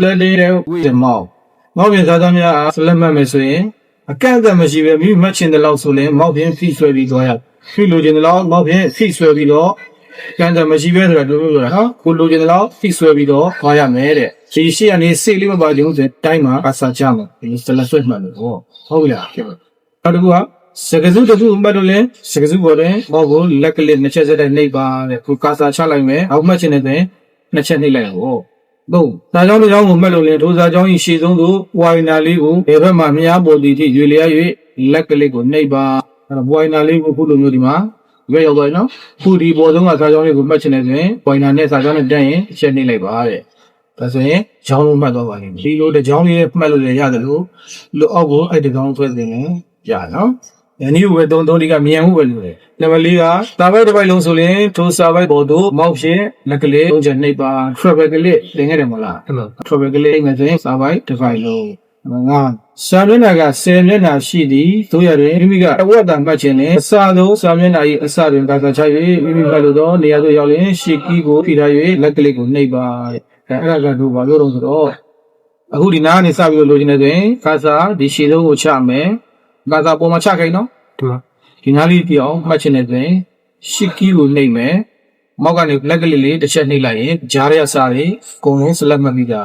လက်လေးတဲ့ဝိဇမောက်မောက်ပြင်စားသားများအားဆက်လက်မှတ်မယ်ဆိုရင်အကန့်အသတ်မရှိပဲမိမိမှတ်ချင်တဲ့လောက်ဆိုရင်မောက်ပြင်ဖိဆွဲပြီးသွားရဖိလိုချင်တဲ့လောက်မောက်ပြင်ဖိဆွဲပြီးတော့ကန့်အသတ်မရှိပဲဆိုတာတို့ပြောတာနော်ကိုလိုချင်တဲ့လောက်ဖိဆွဲပြီးတော့သွားရမယ်တဲ့ဒီရှိကနေစိတ်လေးမပါကြဘူးဆိုရင်တိုင်းမှာအစာချမယ်ဒီဆက်လက်ဆွဲမှတ်လို့ဟောဟုတ်ပြီလားဖြစ်ပါနောက်တစ်ခုကစကစုတစ်ခုမှတ်လို့လဲစကစုပေါ်တွင်မောက်ကိုလက်ကလေးနှစ်ချက်စက်တဲ့နှိပ်ပါတဲ့ကိုကာစာချလိုက်မယ်အောက်မှတ်ချင်တဲ့တွင်နှစ်ချက်နှိပ်လိုက်ဟော သုံးစာကြောင်းတစ်ကြောင်းကိုမှတ်လို့လင်ထိုစာကြောင်း၏ရှေ့ဆုံးသို့ဝိုင်နာလေးကိုဘယ်ဘက်မှမရပေါ်သည်ထိရွေလျား၍လက်ကလေးကိုနှိပ်ပါအဲ့တော့ဝိုင်နာလေးကိုခုလိုမျိုးဒီမှာရွေးရောက်သွားပြီနော်ခုဒီပေါ်ဆုံးကစာကြောင်းလေးကိုမှတ်ချင်တယ်ဆိုရင်ဝိုင်နာနဲ့စာကြောင်းနဲ့တက်ရင်တစ်ချက်နှိပ်လိုက်ပါတဲ့ဒါဆိုရင်ကြောင်းလုံးမှတ်သွားပါလိမ့်မယ်ဒီလိုတစ်ကြောင်းလေးနဲ့မှတ်လို့လည်းရတယ်လို့လို့အောက်ကိုအဲ့ဒီကြောင်းဆွဲစင်ရင်ရနော် ယနေ့ဝယ်သုံးသုံးဒီကမြန်မှုပဲလို့လေနံပါတ်၄ကစာပိုက်တစ်ပိုက်လုံးဆိုရင်ထိုစာပိုက်ပေါ်သို့မောက်ဖြင့်လက်ကလေးသုံးချက်နှိပ်ပါ travel ကလေးသင်ခဲ့တယ်မဟုတ်လားအဲ့လို travel ကလေးအိမ်မယ်ဆိုရင်စာပိုက်တစ်ပိုက်လုံးငါစာမျက်နှာက10မျက်နှာရှိသည်တို့ရတယ်မိမိကအဝတ်တံမှတ်ခြင်းနဲ့အစာဆုံးစာမျက်နှာ၏အစတွင်ကာသာချ၍မိမိမှတ်လို့တော့နေရာသို့ရောက်ရင်ရှေကီကိုဖိထား၍လက်ကလေးကိုနှိပ်ပါတဲ့အဲအဲ့ဒါကတို့ဘာပြောတော့ဆိုတော့အခုဒီနားကနေစပြီးလို့လိုချင်နေဆိုရင်ကာစာဒီရှေဆုံးကိုချမယ် ကာစာပေါ်မှာချခိုင်းနော်ဒီမှာဒီနားလေးပြအောင်မှတ်ချင်တဲ့တွင်ရှစ်ကီကိုနှိပ်မယ်မောက်ကနေလက်ကလေးလေးတစ်ချက်နှိပ်လိုက်ရင်ဂျားရဲအစားလေးအကုန်လုံးစလက်မှတ်မိတာ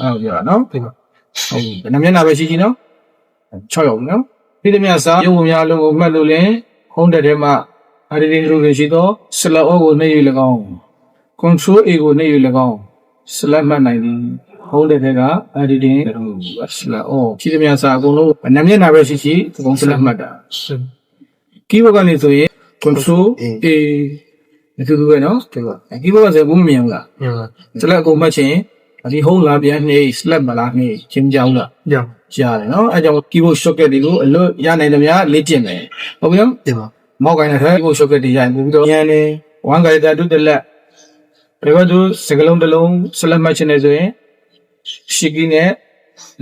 အဲ့လိုပြောတာနော်ဒီမှာဟုတ်ပြီဘယ်နှမျက်နှာပဲရှိကြည့်နော်6ရောက်နော်ဒီတမျက်စာရုပ်ပုံများလုံးကိုမှတ်လို့လင်ဟုံးတဲ့ထဲမှာအဒီဒီလိုပဲရှိတော့စလက်အောကိုနှိပ်ရ၎င်း control a ကိုနှိပ်ရ၎င်းစလက်မှတ်နိုင်သည် ဟုံးတဲ့ထဲက editing တို့စလက်အောရှိတမျက်စာအကုန်လုံးဘယ်နှမျက်နှာပဲရှိရှိအကုန်စလက်မှတ်တာ keyboard ကနေဆိုရင် control a ဒီလိုပဲနော်ဒီမှာ keyboard ကဆိုဘူးမမြင်ဘူးလားညမှာစလက်အကုန်မှတ်ချင်ဒီ home လာပြန်နေ slap မလားနေချင်းကြောင်းလားညရတယ်နော်အဲကြောင့် keyboard shortcut တွေကိုအလွတ်ရနိုင်တယ်များလေ့ကျင့်မယ်ဟုတ်ပြီနော်ဒီမှာမောက်ကိုင်းတဲ့ keyboard shortcut တွေရရင်ပို့ပြီးတော့ဉာဏ်နဲ့ one guide တူတလက်ဘယ်ဘက်သူစကလုံးတစ်လုံး slap မှတ်ချင်နေဆိုရင် ရှီကီနဲ့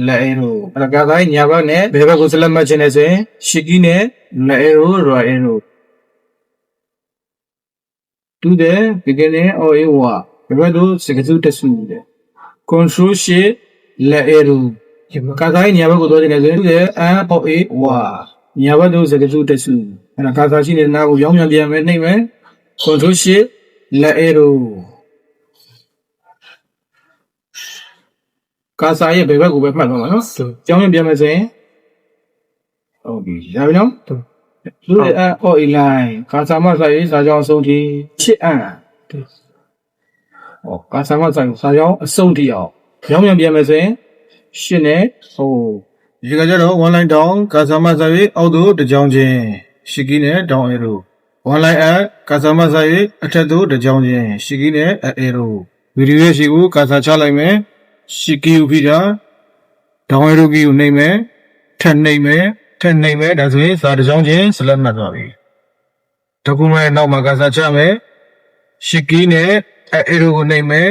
လက်အေရိုအဲ့ဒါကတိုင်းညာဘက်နဲ့ဘယ်ဘက်ကို slap မှတ်ချင်နေဆိုရင်ရှီကီနဲ့လက်အေရိုရောအေရို to the beginning of a war ဘယ်ဘက်သူစကစုတဆူတဲ့ control shift လက်အေရိုဒီမှာကာဆိုင်ညာဘက်ကိုသွားနေတယ်ဆိုရင်သူရဲ့အန်ပေါ့အေဝါညာဘက်တို့စကစုတက်စုအဲ့ဒါကာစာရှိနေတဲ့နားကိုရောင်းပြန်ပြန်မယ်နှိမ့်မယ် control shift လက်အေရို ကာစာရဲ့ဘယ်ဘက်ကိုပဲမှတ်သွားမှာနော်ကြောင်းပြန်ပြန်မယ်ဆိုရင်ဟုတ်ပြီရပြီနော်သူရဲ့အန်ပေါ့အေလိုင်းကာစာမဆိုင်ရေးစာကြောင်းအဆုံးထိချစ်အန်ဟောကာစာမဆိုင်စာကြောင်းအဆုံးထိအောင်ရောင်းပြန်ပြန်မယ်ဆိုရင်ရှင်းနဲ့ဟိုဒီကကြတော့ one line down ကာဆာမစာရေးအောက်သို့တစ်ကြောင်းချင်းရှီကီနဲ့ down arrow one line up ကာဆာမစာရေးအထက်သို့တစ်ကြောင်းချင်းရှီကီနဲ့ arrow ဗီဒီယိုရဲ့ရှီကိုကာဆာချလိုက်မယ် ရှီကီကိုဖိတာ down arrow ကီကိုနှိမ့်မယ်ထက်နှိမ့်မယ်ထက်နှိမ့်မယ်ဒါဆိုရင်စာတစ်ကြောင်းချင်းစလက်မှတ်သွားပြီ document နောက်မှာကာဆာချမယ်ရှီကီနဲ့ arrow ကိုနှိမ့်မယ်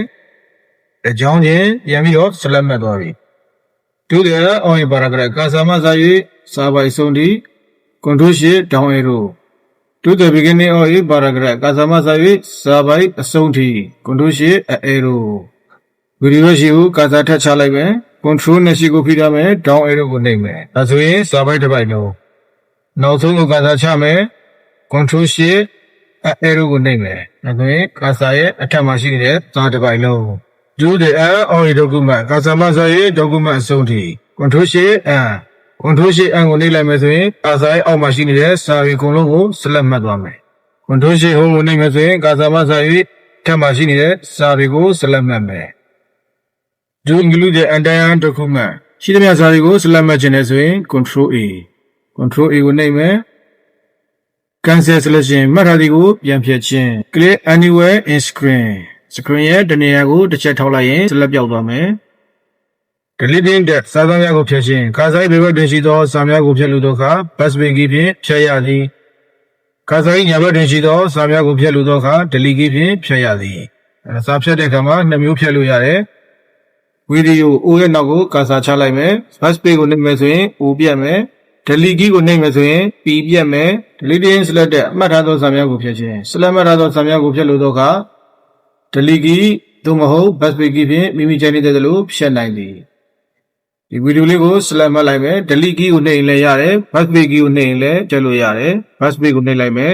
တစ်ကြောင်းချင်းပြန်ပြီးတော့စလက်မှတ်သွားပြီဒုတိယအောင်းရပါရကရကာသမစာရေးစာပိုင်ဆုံးဒီ control shift down arrow ဒုတိယ beginning of a paragraph ကာသမစာရေးစာပိုင်အဆုံးထိ control shift arrow ဗီဒီယိုရှိကိုကာသာထက်ချလိုက်မယ် control နဲ့ရှိကိုဖိထားမယ် down arrow ကိုနှိပ်မယ်ဒါဆိုရင်စာပိုင်တစ်ပိုက်လုံးနောက်ဆုံးကိုကာသာချမယ် control shift arrow ကိုနှိပ်မယ်ဒါဆိုရင်ကာစာရဲ့အထက်မှာရှိနေတဲ့စာတစ်ပိုက်လုံး do the error on your document ကာဆာမစာရေး document အဆုံးထိ control shift n control shift n ကိုနှိပ်လိုက်မယ်ဆိုရင်ကာဆာရဲ့အောက်မှာရှိနေတဲ့စာရီအကုန်လုံးကို select မှတ်သွားမယ် control shift home ကိုနှိပ်မယ်ဆိုရင်ကာဆာမစာရေးထပ်မှာရှိနေတဲ့စာတွေကို select မှတ်မယ် do include the entire document ရှိသမျှစာတွေကို select မှတ်ခြင်းနဲ့ဆိုရင် control a control a ကိုနှိပ်မယ် cancel selection မှတ်ထားသည်ကိုပြန်ဖြတ်ခြင်း click anywhere in screen screen ရဲ့တနေရာကိုတစ်ချက်ထောက်လိုက်ရင်စလက်ပြောက်သွားမယ် deleting that စာသားများကိုဖြတ်ခြင်းခါဆိုင်ဘေဘက်တွင်ရှိသောစာများကိုဖြတ်လို့သောအခါ bus bin key ဖြင့်ဖြတ်ရသည်ခါဆိုင်ညာဘက်တွင်ရှိသောစာများကိုဖြတ်လို့သောအခါ delete key ဖြင့်ဖြတ်ရသည်အဲစာဖြတ်တဲ့အခါမှာနှစ်မျိုးဖြတ်လို့ရတယ် ဗီဒီယို O ရဲ့နောက်ကိုကာစာချလိုက်မယ် bus page ကိုနှိပ်မယ်ဆိုရင် O ပြတ်မယ် delete key ကိုနှိပ်မယ်ဆိုရင် P ပြတ်မယ် deleting select တဲ့အမှတ်ထားသောစာများကိုဖြတ်ခြင်း select မှတ်ထားသောစာများကိုဖြတ်လို့သောအခါ delete key သို့မဟုတ် bus pay key ဖြင့်မိမိကြိုက်နေတဲ့သလိုဖြတ်နိုင်သည်ဒီဗီဒီယိုလေးကို select မှတ်လိုက်မယ် delete key ကိုနှိပ်ရင်လည်းရတယ် bus pay key ကိုနှိပ်ရင်လည်းကြက်လို့ရတယ် bus pay ကိုနှိပ်လိုက်မယ်